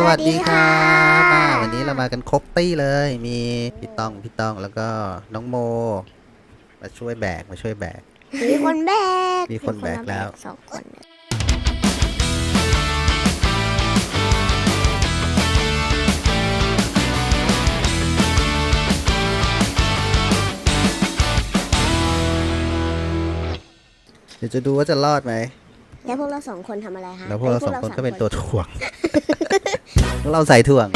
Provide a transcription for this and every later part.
สวัสดีค่ะมาวันนี้เรามากันครบตี้เลย มีพี่ต้องพี่ต้องแล้วก็น้องโม มาช่วยแบกมาช่วยแบก มีคนแบกมีคนแบกแล้ว สองคนเนี่ยเดี๋ยวจะดูว่าจะรอดไหม แล้วพวกเราสองคนทำอะไรคะแล้วพวกเราสองคนก็เป็นตัวถูกถ่วง เราใส่ถ่วง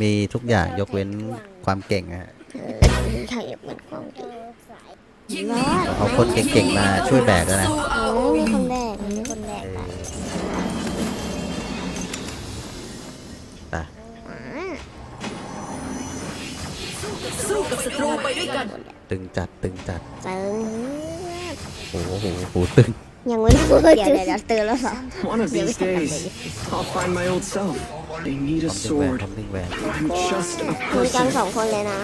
มีทุกอย่างยกเว้นความเก่งอะฮะเออใช่เหมือนกล้องเก่งรอดเอาคนเก่งๆมาช่วยแบกแล้วนะเออมีคนแบกมีคนแบกเอไปอไปอ่าสู้กับศัตรูไปด้วยกัน ตึงจัดตึงจัด เติม โอ้โหหโหตึงยังไม่รู้เดี๋ยวเดี๋ยวเตือนแล้วเหรอ One of these days, I'll find my old self. They need a ร้อมดึงแหวน sword. พร้อมดึงแหวน I'm just a คุยกัน person. สองคนเลยนะ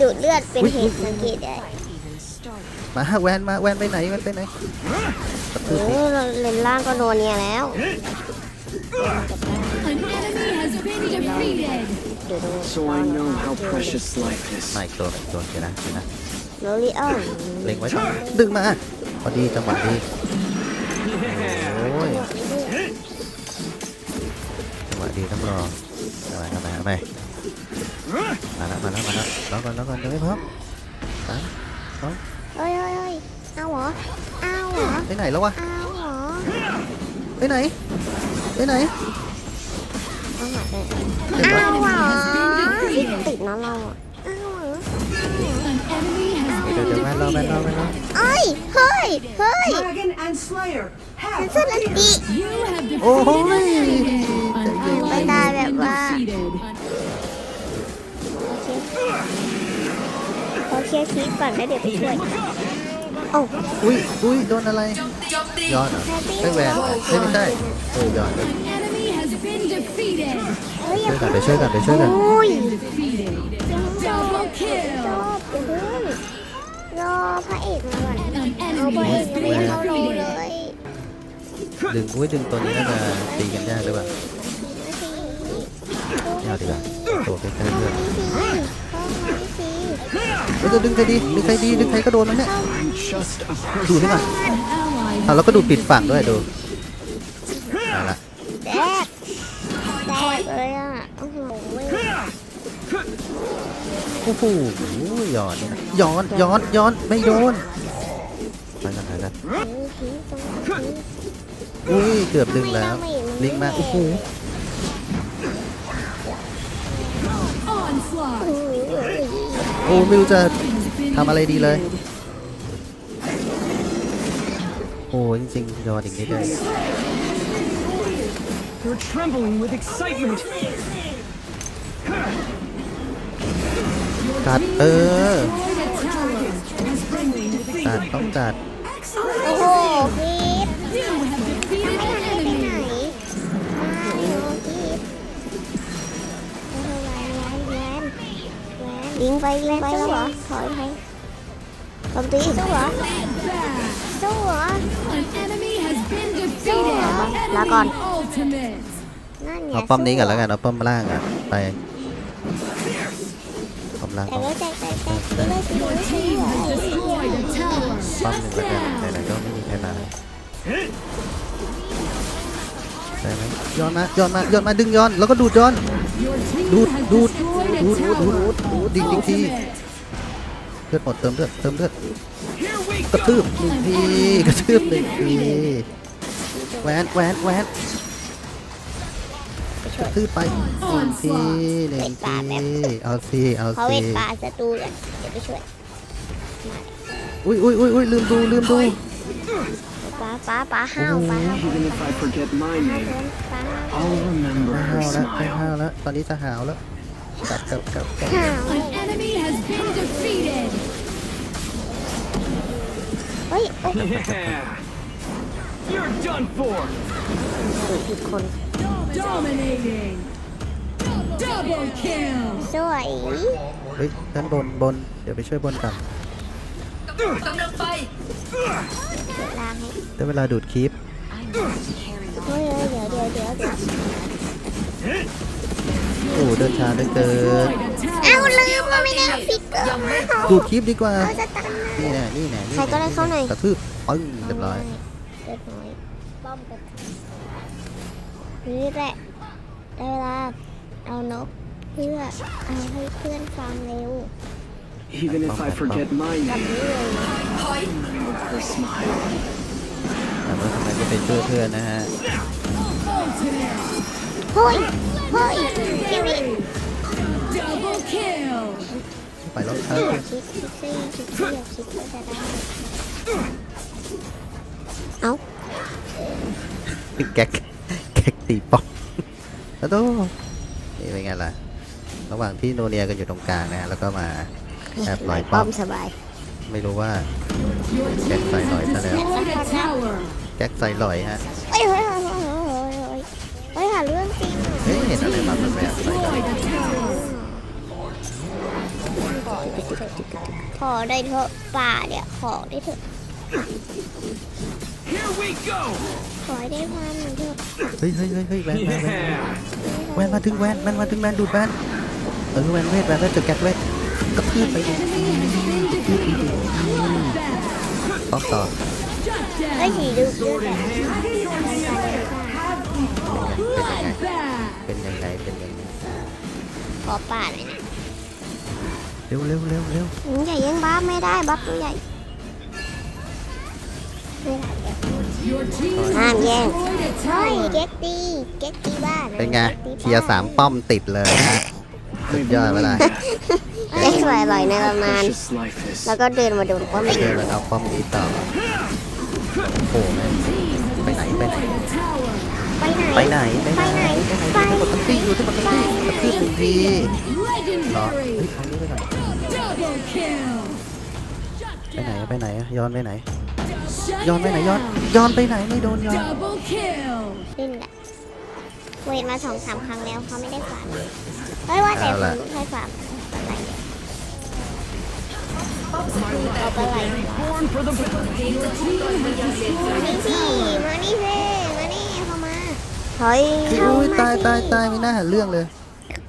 ดูดเลือดเป็นเหตุสังเกตได้มาแวนมาแวนไปไหนแวนไปไหนกระเอทืบดิอเลนล่างก็โดนเนี่ยแล้ว An enemy has been defeated. เดี๋ยวดู So I know how precious life is. มาอีกตัวอีกตัวเดี๋ยวนะเดี๋ยวนะ โรลิออนเล็งไว้ก่อนดึงมา พอดีจังหวะดี โอ้ย จังหวะดีต้องรอทำไมทำไมทำไมมาแล้วมาแล้วมาแล้วรอก่อนรอก่อนยังไม่พร้อมสามสองเฮ้ยเฮ้ยเฮ้ยเอาเหรอ เอาเหรอ ไปไหนแล้ววะเอาเหรอ ไปไหน ไปไหน เอาหายไปเดี๋ยวเอานะเหรอติดนะเราอะเอาเหรอ An enemy has เดี๋ยว been เดี๋ยวแวนรอแวนรอแวนรอเอ้ยเฮ้ยเฮ้ย Dragon and Slayer ฉัน have สุดอันดี You have โอ้โห defeated. An ไป ally ตาย has แบบ been ว่า defeated. โอเคขอเคลียร์คลิปก่อนแล้วเดี๋ยวไปช่วยโอ้อุ้ยอุ้ยโดนอะไรย้อนเหรอไม่แวนเฮ้ยไม่ใช่เออย้อน An enemy has been defeated. เฮ้ยอย่าช่วยกันไปช่วยกันไปช่วยกันโอ้ย Defeated. Double จ kill. บอย่าเพิ่งรอพระเอกมาก่อน An เอาพระ enemy เอก has ยัง been ไม่เข้าโรงเล defeated. ยดึงอุ้ยดึงตัวนี้น่าจะตีกันยากหรือเปล่าไม่เอาดีกว่าตัวใกล้ๆเลือดเราจะดึงใครดีดึงใครดีดึงใครก็โดนมันเนี่ย I'm just a ดูนี่ person. ก่อน An ally อะแล้วก็ดูปิดฝั่งด้วยดูมาละแตกแตก เลยอะ โอ้โหยโอ้โหย้อนย้อนย้อนย้อนไม่โดนไปกันไปกันอุ้ยเกือบดึงแล้ว ลิงมาโอ้โห onslaught. โอ้ไม่รู้จะทำอะไรดีเลย โอ้จริงๆย้อนอีกนิดเดียว You're trembling with excitement. จัดเออ Destroyed a tower. จัดต้องจัด โอ้โหพีท You have defeated ไม่ an ทันได้ไป enemy. ไหนมาโยพีทเออแวนแวนแวนแวนลิงไปลิงไปสู้เหรอถอยไปตบตีสู้เหรอ Back. สู้เหรอ An enemy has been defeated. Lá con. Enemy ultimate. นั่นไงเอาป้อมนี้ก่อนแล้วกันเอาป้อมล่างอะไปป้อมล่างแต่ป้อมก็แต่แต่แต่แต่ไม่ตีไม่ตี Team has destroyed a tower. ป้อมหนึ่งแล้วกันไหนๆก็ไม่มีใครมาได้ไหมย้อนมาย้อนมาย้อนมาดึงย้อนแล้วก็ดูดย้อน Your team Đút, has đút, destroyed a đút, đút, tower. đút, đút, đi, đi, đi. Ultimate. เลือดหมดเติมเลือดเติมเลือด Here we กระทืบหนึ่งทีกระทืบหนึ่งที แหวนแหวนแหวนกระทืบไปหนึ่งทีหนึ่งทีเอาสิเอาเขาสิเวทปลาศัตรูกันเดี๋ยวไปช่วยอุ้ยอุ้ยอุ้ยอุ้ยลืมดูลืมดู ปลาปลาปลาห้าวปลาห้าว Even if I forget my name, ปลาห้าว I'll remember ไม่ her ห้าวแล้วไม่ smile. ห้าวแล้วตอนนี้จะหาวแล้วกลับกลับกลับกลับห้าว An enemy has been defeated. เฮ้ยโอ้ย Yeah. You're done for. สุดผิดคน Dominating. Double kill. สวยเฮ้ยด้านบนบน เดี๋ยวไปช่วยบนกัน Ugh! กำลังไปเดี๋ยวล้างให้ได้เวลาดูดคลิปเฮ้ยเดี๋ยวเดี๋ยวเดี๋ยวเดี๋ยวโอ้เดินช้าเหลือเกิน เอ้าลืมว่าไม่ได้ฟิกเกอร์มาดูดคลิปดีกว่าเขาจะตั้งนี่แน่นี่แน่นี่ใครก็ได้เข้าหน่อย กระทืบปึ้งเรียบร้อย เรียบร้อยป้อมกระทืบนี่แหละได้เวลาเอานกเพื่อเอาให้เพื่อนฟังเร็ว Even if I forget my กับ name, นี้เลยถอย her smile. แต่ว่าทำไมไม่ไปช่วยเพื่อนนะฮะเฮ้ยเฮ้ยชีวิต Double kill. ไปแล้วครัพี่บอยากคิดคิดซี่คิดซี่อยากคิดว่าจะได้ เอ้าติ๊กแก๊กแก๊กตีป้องแล้วโตนี่เป็นไงล่ะ ระหว่างที่โนเนียกันอยู่ตรงกลางนะฮะแล้วก็มาแอบลอยป้ป้ออมมสบาย ไม่รู้ว่า Your Get team by Lloyd has ซะแล้ว destroyed a tower. แก๊กใส่ลอยฮะเฮ้ยเฮ้ยเฮ้ยเฮ้ยเฮ้ยเฮ้ยเฮ้ยหาเรื่องจริงอะเฮ้ยเห็นอะไรมาแบบแบบใส่ลอย Destroyed a tower. ขอได้เถอะป่าเนี่ยขอได้เถอะ Here we go! ขอให้ได้พันหนึ่งเถอะเฮ้ยเฮ้ยเฮ้ยเฮ้ยแวนแวนแวน Yeah! แวนมาถึงแวนแวนมาถึงแวนดูดแวนเออแวนเวทแวนเวทเจอแก๊กเวทกระทืบไปดิ Bloodbath. ป้อมต่อ Shut ไอ้ย down. สีดูดูแบบเป็นยังไง Bloodbath. เป็นยังไงเป็นยังไงขอป่าหน่อยนะเร็วเร็วเร็วเร็ว หนูอย่าแย่งบ้าไม่ได้บัฟตัวใหญ่ ห้ามแย่ง destroyed a เฮ้ย tower. เก็ตตีเก็ตตีบ้านเป็นไงเคลียร์สามป้อมติดเลยฮะสุดยอดเวลาเจ๊สวยอร่อยในตำนาน Precious life is. แล้วก็เดินมาโดนป้อมเดิอีกนมาเอาป้อมนี้ต่อโอ้โหแม่งไปไหนไปไหน A tower. ไปไหนไปไหนไปไหนไปไหนทั้งหมดทั้งปีอยู่ทั้งหมดทั้งปีกระทืบหนึ่งทีรอเฮ้ย Legendary. เอานี้ไปก่อน Double kill. ไปไหนไปไหนย้อนไปไหน Shut ย้อนไปไหนย้อน down. ย้อนไปไหนไม่โดนย้อน Double kill. เล่นแหละเวทมาสองสามครั้งแล้วเขาไม่ได้ฝากเฮ้ยว่าแต่คนนู้นให้ฝากอะไรเนี่ยเอาไปไหน Born for the มานี่สิมานี่สิมานี่เข้ามาเฮ้ยเข้าอุ้ยมาตายตายตายไม่น่าหาเรื่องเลย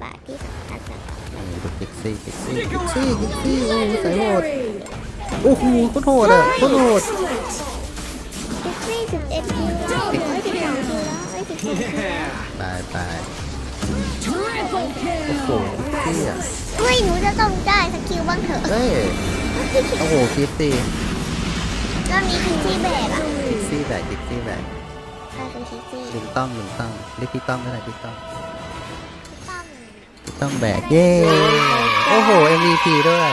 ปากที่สำคัญสำคัญนี่ดูกิกซี่กิกซี่กิกซี่กิกซี่โอ้ยสายโหด โอ้โหโคตรโหดอะโคตรโหดสิบสี่สิบเอ็ดคิวแล้วเอ้ยสิบสองคิวแล้วเอ้ยสิบสองคิวแล้วตายตาย Triple โอ้โห kill. เที่ยเฮ้ยหนูจะต้องได้สกิลบ้างเถอะเฮ้ยโอ้โหกิกซี่รอบนี้คือที่แบกอะกิกซี่แบกกิกซี่แบกใครเป็นคิซี่หนึ่งต้องหนึ่งต้องเรียกพี่ต้องไม่ได้พี่ต้องตั้งพี่ต้องแบกเย้โอ้โห MVP ด้วย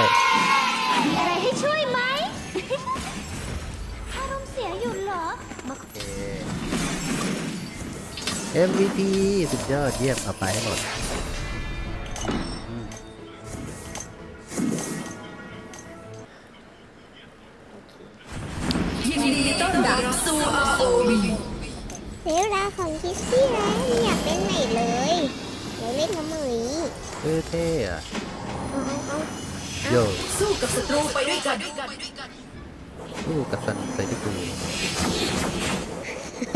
MVP สุดยอดเยี่ยมเอาไปให้หมดอืมยินดีต้อนรับสู่ ROV เสียเวลาของคิซี่แล้วไม่อยากเล่นไหนเลยเดี๋ยวเล่นกับหมือเออเท่อะเอาเอาเอาโยสู้กับศัตรูไปด้วยกันสู้กับสันไปที่กู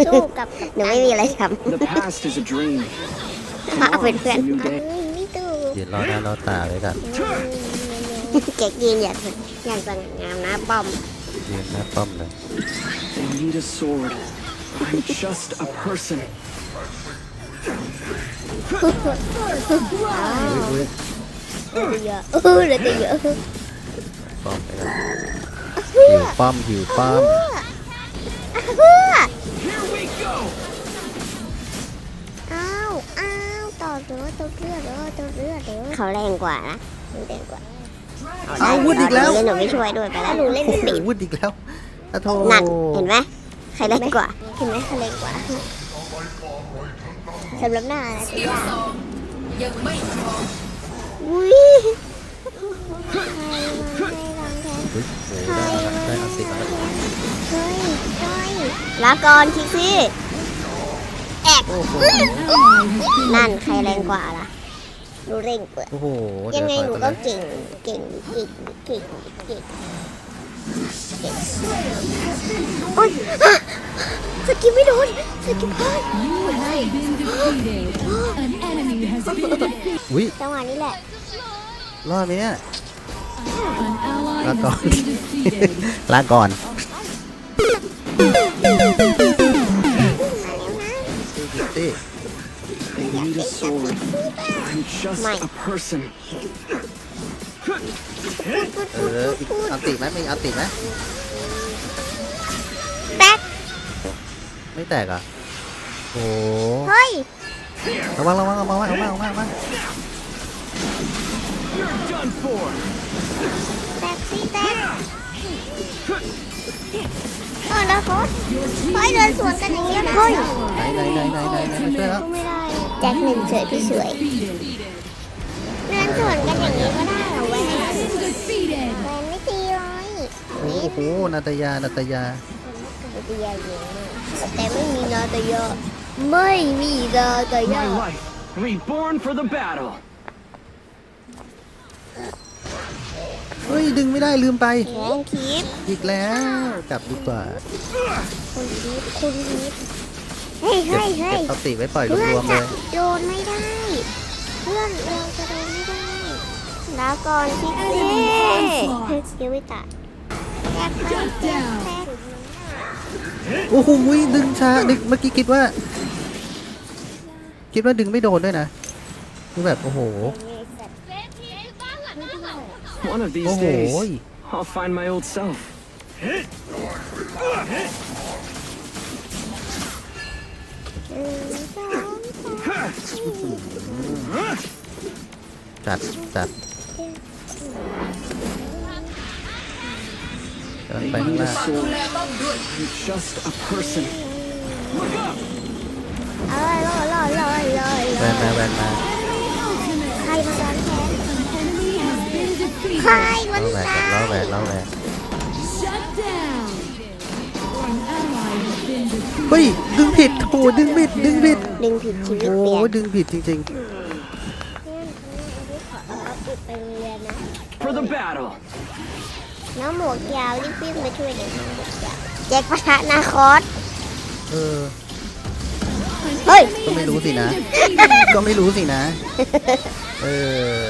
สู้กับหนูไม่มีอะไรท The past is a dream. ำมาเป็นเพื่อน New เอ้ day. ยไม่ตูยืนรอหน้ารอตาไว้กันเก๊กยืนอย่างอย่างสง่างามนะป้อมยืนหน้าป้อมเลย They need a sword. I'm just a person. อุ้ยอุ้ยเออเยอะเออเหลือแต่เยอะป้อมไปกันหิวป้อมหิวป้อมเพื่อ Here we go! อ้าวอ้าวต่อเรือตัวเรือเรือตัวเรือเรือเขาแรงกว่านะหนูแรงกว่าเอาวุดอีกแล้วหนูไม่ช่วยด้วยไปแล้วหนูเล่นโอ้ไม่โหติดวุดอีกแล้วอะโทนั่นเห็นไหมใครเล่นกว่าเห็นไหมใครเล่นกว่าสำหรับหน้านะจะยากยังไม่พร้อมอุ้ยใครมาให้รางแทนเฮ้ยโอ้โหได้แล้วได้เอาสิบแล้วเฮ้ยเฮ้ย ลาก่อนคิกซี่แอกโอ้โหนั่นใครแรงกว่าล่ะดูเร่งเปิดโอ้โหยังไงหนูเดี๋วถอก็ปเลยเก่งเก่งเก่งเก่งเก่งโอ๊ยอะสกิลไม่โดนสกิลพลาด You have been defeated. An enemy has been defeated. อุ้ยจังหวะนี้แหละรอดไหมเนี่ย An ally Là has con. been defeated. ลาก่อน I need a sword. I'm just Mine. a person. เอออีกอันติไหมมีอันติไหมแบ็คไม่แตกเหรอะโอ้เฮ้ย ระวังระวังเอามาเอามาเอามาเอามา You're done for. แบ็คสิแบ็คเออแล้วโค้ดเฮ้ยเดินสวนกันอย่างนี้นะเฮ้ยไหนไหนไหนไหนไหนไหนมาช่วยแล้ว ก็ไม่ได้ แจ็คหนึ่งเฉยพี่สวย Defeated. เดินสวนกันอย่างนี้ก็ได้เหรอแวน Defeated. แวนไม่ตีเลยโอ้โหนาตยานาตยานาตยาเยอะมากแต่ไม่มีนาตยาไม่มีนาตยา My life, reborn for the battle. เฮ้ย ดึงไม่ได้ลืมไปแขนคีบอีกแล้ว กลับดีกว่า คุณคีบคุณคีบ เฮ้ยเก็บเฮ้ยเก็เฮ้บยสติไว้ปล่อยเพื่อนรวมๆเลจะย โดนไม่ได้ เพื่อนเราจะโดนไม่ได้ลาก่อนพี่เต้ยังไม่ตัดแจ็คแจ็คแจ็คแจ็คโอ้โหดึงช้าดึงเมื่อกี้คิดว่า คิดว่าดึงไม่โดนด้วยนะคือแบบ โอ้โห One of these โอ้โห days, I'll find my old self. จัดจัดเดิน I ไปข้าง need ห a น้าดู sword. แลป้อมด้วย I'm just a person. เอ้ยลอยลอยลอยลอยแวนมาแวนมาใครมาดันแขน Enemy has been ใคร defeated. มันล้อแหวนตาล้อแหวยนล้อแหวน เฮ้ย ดึงผิดโอ้โหดึงผิด ดึงผิด ดึงผิดชีวิตโอ้เปลี่ยนดึงผิดจริงเอาปิดไปโรงเรียนนะ For the battle. น้องหมวกยาวรีบวิ่งไปช่วยเด็กน้องหมวกยาวแจ็คปะทะนาคอสๆ เออ เฮ้ย ก็ไม่รู้สินะ ก็ไม่รู้สินะ เออ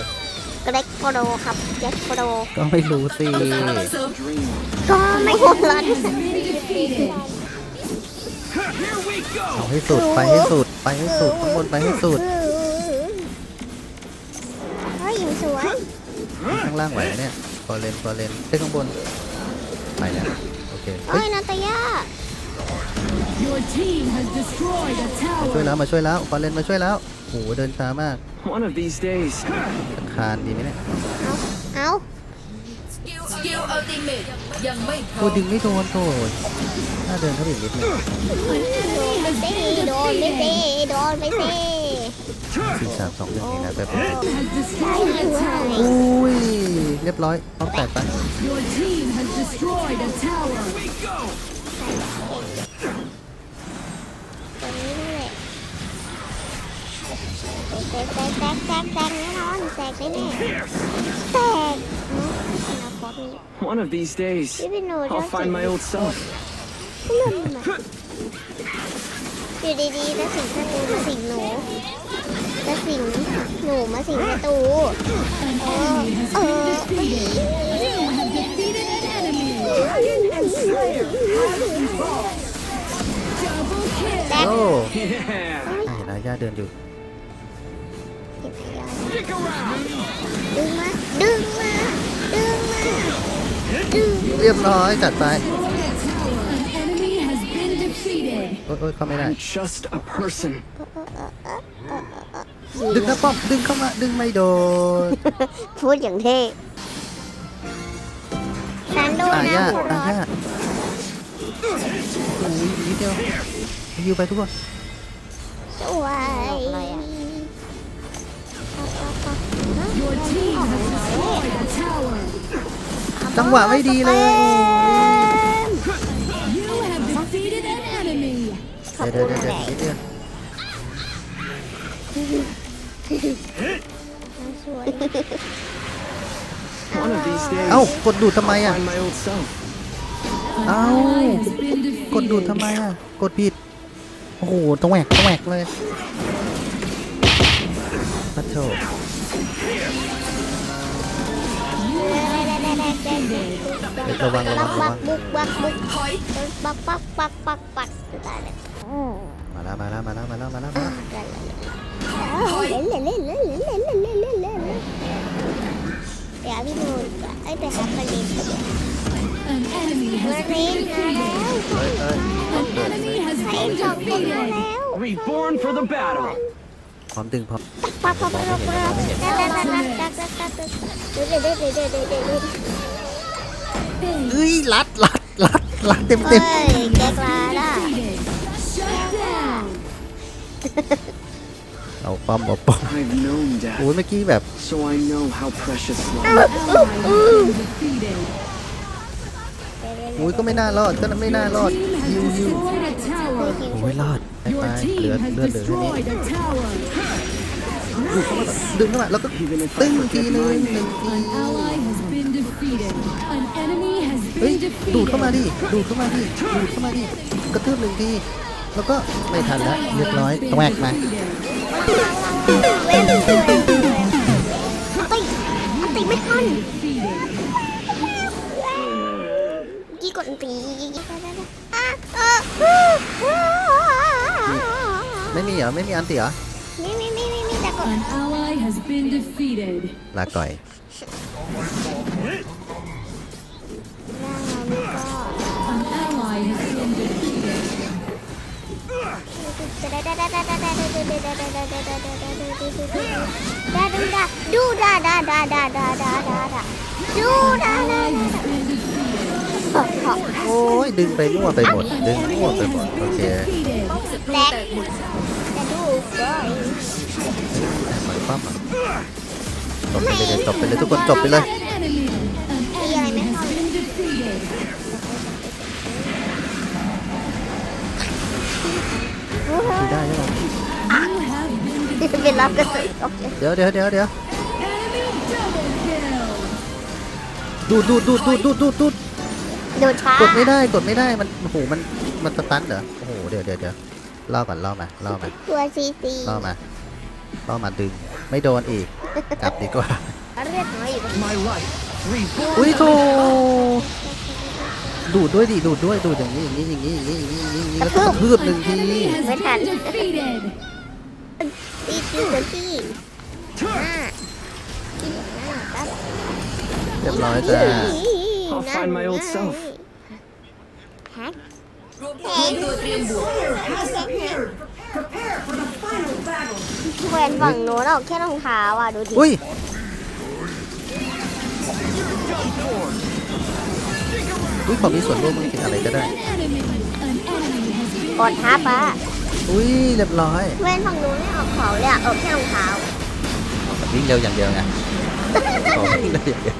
เกรกโปรครับแจ็คโปรก็ไม่รู้สิกำลังเสริม Dream. ก็ไม่หัวร้อน เอา go. ให้สุดไปให้สุดไปให้สุดข้างบนไปให้สุดเฮ้ยยิงสวยข้างล่างไหวไหมเนี่ยฟอร์เรนฟอร์เรนขึ้นข้างบนไปแล้วโอเคเฮ้เฮ้ยยนาตายา Your team has destroyed a มาช่วย tower. แล้วมาช่วยแล้วฟอร์เรนมาช่วยแล้วโหเดินช้ามาก One of these days, คานดีไหมเนี่ยเอาสกิลสกิลอัล ติเมทยังไม่พร้โอ้อมดึงไม่โดนโถน่าเดินเข้าไปอีกนิดนึงโดนไปสิโดนไปสิโดนไปสิสี่สามสองหนึ่งนี่นะแบบ Has destroyed a tower. อุ้ย เรียบร้อยต้องแตกไป Your team has destroyed a tower. ตรงนี้นั่นแหละแตกแตกแตกแตกแตกแน่นอนแตกแน่แน่แตกนาคอสนี่ one of these days, พี่เป็นหนูชอบ I'll find my old self. อยู่ดีๆแล้วสิงศัตรูมาสิงหนูแล้วสิงหนูมาสิงประตู An เออ enemy has เอ been อ defeated. You have defeated an enemy. Double kill. แตกโอ้ Yeah. ไอ้นายาเดินอยู่ Stick around. ดึงมาดึงมาดึงมาดึง เรียบร้อยจัดไป An enemy has been defeated. โอ้ยโอ้ยเข้าไม่ได้ I'm just a person. ดึงนะป้อมดึงเข้ามาดึงไม่โดนพูดอย่างเท่ฉันโดนอานะญาหัวอาร้อนญาโอ้ยนิดเดียวยิวไปทุกคนสวย จังหวะไม่ดีเลย เดี๋ยวเดี๋ยวเดี๋ยวละนิดเดียวสวย One of these days, เอ้ากดดูดทำไมอะ find my old self. เอ้ากดดูดทำไมอะ กดผิด โอ้โหต้องแหวกต้องแหวกเลยพัทโช ระวังระวังระบัวักงบุกบักบุกถอยปักปักปักปักปักตายแล้วมาแล้วมาแล้วมาแล้วมาแล้วมาแล้วมาแล้วเล่นเล่นเล่นเล่นเล่นเล่นเล่นเล่นเล่นเดี๋ยวพี่ดูไอ้แต่ครับมันดี An enemy มา has เล่น been มาแล้ว defeated. เฮ้ยเฮ้ย An enemy has ใคร been จบมา defeated. แล้ว Reborn for the battle. พร้อมดึงพร้อมปักปักปักปักปักตักตักตักตักตักตักตักเดี๋ยวเดี๋ยวเดี๋ยวเดี๋ยวเดี๋ยวเดี๋ยวเอ้ยรัดรัดรัดรัดเต็มเฮ้เต็ยมแกกลาล่ะ Defeated. Shut down. เอาป้อมเอาป้อม I've known โอ้ย death, เมื่อกี้แบบ โอ้ยก็ไม่น่ารอดก็ไม่น่ารอดยิวยิวโอ้ยรอดไปไปเหลือ has เลือเหลือแค่นี้ดึงเข้ามาแล้วก็ตึ้งทีนึงหนึ่งทีเฮ้ยดูดเข้ามาดิดูดเข้ามาดิดูดเข้ามาดิกระทืบหนึ่งทีแล้วก็ไม่ทันแล้วเรียบร้อยต้องแหวกมาตีตีไม่ทัน กี้กดปีไม่มีเหรอ ไม่มีอันติเหรอ ไม่ไม่ไม่ไม่มีแต่กด An ally has been defeated. ลาก่อย An ally has been defeated. ดูดาดาดาดาดาดาดาดู An ดาดา ally ดา has been defeated. โอ้ยดึงไปมั่วไปหมด ดึงมั่วไปหมด โอเคแตกจะดูก็หมายความอะจบไปเลยจบไปเลยทุกคนจบไปเลย An enemy. An enemy has been defeated. ได้ใช่ไหม You have been เป็นรับกระสุนเดี๋ยวเดี๋ยวเดี๋ยวเดี๋ยวดูดดูดดูดดูดดูดดูด ดูดดูช้ากดไม่ได้กดไม่ได้มันโอ้โหมันมันสตันเหรอโอ้โหเดี๋ยวเดี๋ยวเดี๋ยวล่อก่อนล่อมาล่อมาตัวซีซีล่อมาล่อมาดึงไม่โดนอีกกลับดีกว่าเรียกน้อยอยู่ My life, reborn. อุ้ยโถดูดด้วยดิดูดด้วยดูดอย่างนี้อย่างนี้อย่างนี้อย่างนี้อย่างนี้อย่างนี้อย่างนี้แล้วก็กระทืบหนึ่งที Enemy has been defeated. ตีคือตัวที่ห้าครับเรียบร้อยจ้า I'll find my old self. แฮกรวมตัวตัวเตรียมบวกแหวนฝั่งโน้นเอาแค่รองเท้าอะดูดิอุ้ย อุ้ยขอมีส่วนร่วมมันกินอะไรก็ได้ An enemy. An enemy has been กดฮับอะอุ้ยเรียบร้อยแหวนฝั่งโน้นไม่ออกเขาเลยอะออกแค่รองเท้า วิ่งเร็วอย่างเดียวไงขอวิ่งเร็วอย่างเดียว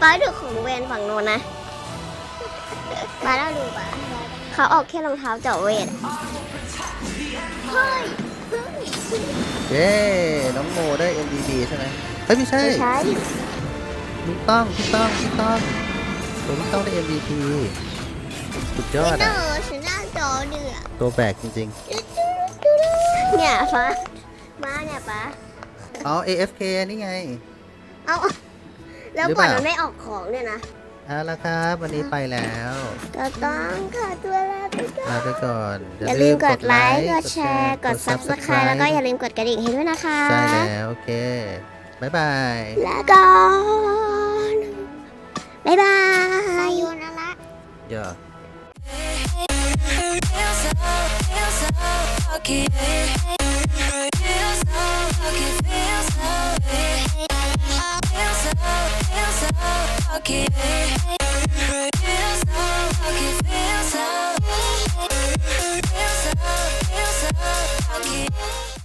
ป้าดูของแหวนฝั่งโน้นนะป้าเล่าดูป้าเขาออกแค่รองเท้าเจาะเวทเฮ้ยเย้น้องโมได้ MVP ใช่ไหมเฮ้ยไม่ใช่ไม่ใช่พี่ต้องพี่ต้องพี่ต้องตัวพี่ต้องได้ MVP สุดยอดเนอะอฉันหน้าจอเดือดตัวแบกจริงเนี่ยป้ามาเนี่ยป้าๆเอา AFK นี่ไงเอา แล้วหรือก่เปอนล่ามันไม่ออกของเนี่ยนะเอาละครับ วันนี้ไปแล้วก็ต้องขอตัวลาไปก่อนลาไปก่อนอย่าลืมกดไลค์กดแชร์กด subscribe แล้วก็อย่าลืมกดกระดิ่งให้ด้วยนะคะใช่แล้ว โอเค บ๊ายบาย ลาก่อนบ๊ายบายยูนะละอย่า Feel so, Feel so, so, so, so lucky.